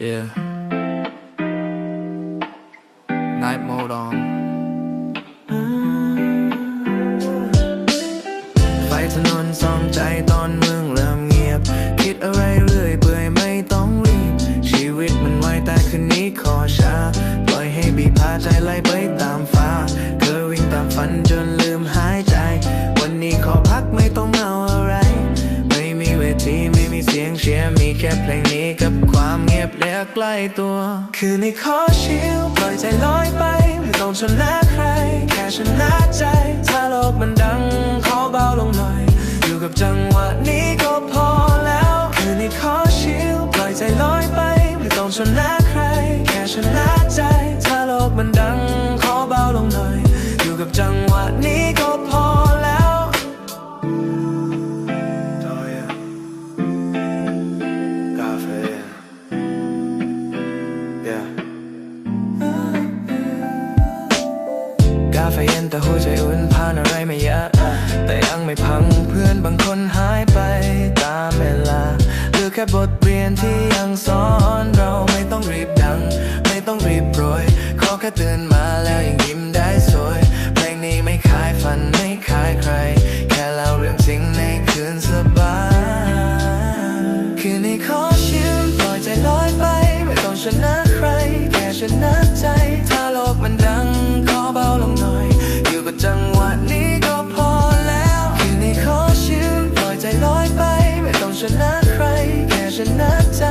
Yeah. Night mode on. ไฟถนนส่องใจตอนเมืองเริ่มเงียบ คิดอะไรเรื่อยเปื่อยไม่ต้องรีบ ชีวิตมันไวแต่คืนนี้ขอช้า ปล่อยให้บีพาใจไหลไปตามฟ้าเคยวิ่งตามฝันจนลืมหายใจ วันนี้ขอพักไม่ต้องเอาอะไร ไม่มีเวทีไม่มีเสียงเชียร์มีแค่เพลงนี้ บความเงียบและใกล้ตัว คืนนี้ขอชิลปล่อยใจลอยไป ไม่ต้องชนะใคร แค่ชนะใจ ถ้าโลกมันดังขอเบาลงหน่อย อยู่กับจังหวะนี้ก็พอแล้ว คืนนี้ขอชิลปล่อยใจลอยไป ไม่ต้องชนะใคร แค่ชนะใจ ถ้าโลกมันดังขอเบาลงหน่อย อยู่กับจัง กาแฟเย็นแต่หัวใจอุ่นผ่านอะไรไม่เยอะแต่ยังไม่พังเพื่อนบางคนหายไปตามเวลาเหลือแค่บทเรียนที่ยังสอนเราไม่ต้องรีบดัง ไม่ต้องรีบโปรยขอแค่ตื่นมาแล้วยังยิ้มได้สวยเพลงนี้ไม่ขายฝันไม่ขายใคร แค่เล่าเรื่องจริงในคืนสบายคืนนี้ขอชิลปล่อยใจลอยไปไม่ต้องชนะ ชนะใครแค่ชนะใจ